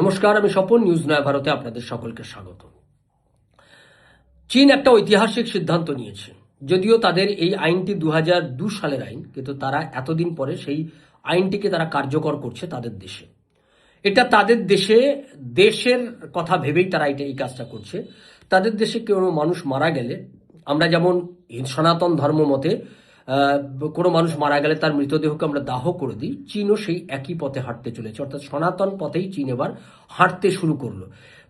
নমস্কার, আমি স্বপন, নিউজ নয় ভারতে আপনাদের সকলকে স্বাগত। চীন একটা ঐতিহাসিক সিদ্ধান্ত নিয়েছে, যদিও তাদের এই আইনটি দু সালের আইন, কিন্তু তারা এতদিন পরে সেই আইনটিকে তারা কার্যকর করছে তাদের দেশে। এটা তাদের দেশে, দেশের কথা ভেবেই তারা এটা এই কাজটা করছে। তাদের দেশে কোনো মানুষ মারা গেলে, আমরা যেমন সনাতন ধর্ম মতে কোনো মানুষ মারা গেলে তার মৃতদেহকে আমরা দাহ করে দিই। চীনও সেই একই পথে হাঁটতে চলেছে। অর্থাৎ সনাতন পথেই চীন এবার হাঁটতে শুরু করল।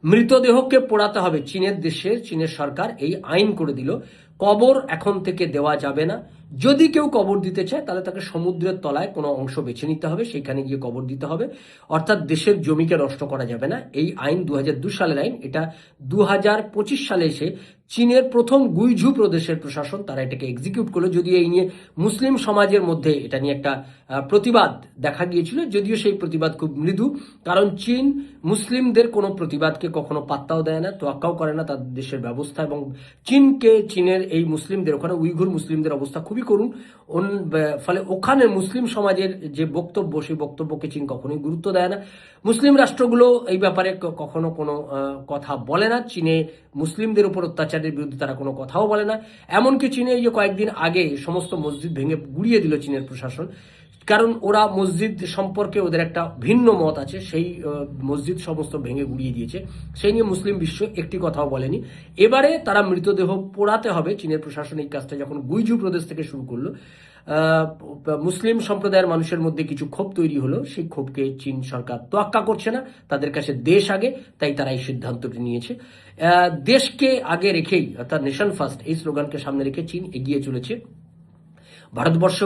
মৃতদেহকে পোড়াতে হবে। চীনের দেশের চীনের সরকার এই আইন করে দিল। কবর এখন থেকে দেওয়া যাবে না। যদি কেউ কবর দিতে চায়, তাহলে তাকে সমুদ্রের তলায় কোনো অংশ বেছে নিতে হবে। সেখানে গিয়ে কবর দিতে হবে। অর্থাৎ দেশের জমিকে নষ্ট করা যাবে না। এই আইন দু সালের আইন। এটা দু হাজার পঁচিশ সালে এসে চীনের প্রথম গুইঝু প্রদেশের প্রশাসন, তারা এটাকে এক্সিকিউট করল। যদিও এই নিয়ে মুসলিম সমাজের মধ্যে এটা নিয়ে একটা প্রতিবাদ দেখা গিয়েছিল। যদিও সেই প্রতিবাদ খুব মৃদু। কারণ চীন মুসলিমদের কোনো প্রতিবাদকে কখনো পাত্তাও দেয় না, তোয়াক্কাও করে না তাদের দেশের ব্যবস্থা এবং চীনকে, চীনের এই মুসলিমদের, ওখানে উইঘুর মুসলিমদের অবস্থা খুবই করুন ফলে ওখানে মুসলিম সমাজের যে বক্তব্য, সেই বক্তব্যকে চীন কখনোই গুরুত্ব দেয় না। মুসলিম রাষ্ট্রগুলো এই ব্যাপারে কখনো কোনো কথা বলে না। চীনে মুসলিমদের উপর অত্যাচারের বিরুদ্ধে তারা কোনো কথাও বলে না। এমনকি চীনে এই যে কয়েকদিন আগে সমস্ত মসজিদ ভেঙে গুড়িয়ে দিল চীনের প্রশাসন। কারণ ওরা মসজিদ সম্পর্কে ওদের একটা ভিন্ন মত আছে, সেই মসজিদ সমস্ত ভেঙে গুড়িয়ে দিয়েছে। সেই নিয়ে মুসলিম বিশ্ব একটি কথাও বলেনি। এবারে তারা মৃতদেহ পোড়াতে হবে, চীনের প্রশাসনিক কাজটা যখন গুইজু প্রদেশ থেকে শুরু করল মুসলিম সম্প্রদায়ের মানুষের মধ্যে কিছু ক্ষোভ তৈরি হলো। সেই ক্ষোভকে চীন সরকার তোয়াক্কা করছে না, তাদের কাছে দেশ আগে, তাই তারা এই সিদ্ধান্তটি নিয়েছে। দেশকে আগে রেখেই, অর্থাৎ নেশন ফার্স্ট, এই স্লোগানকে সামনে রেখে চীন এগিয়ে চলেছে। ভারতবর্ষ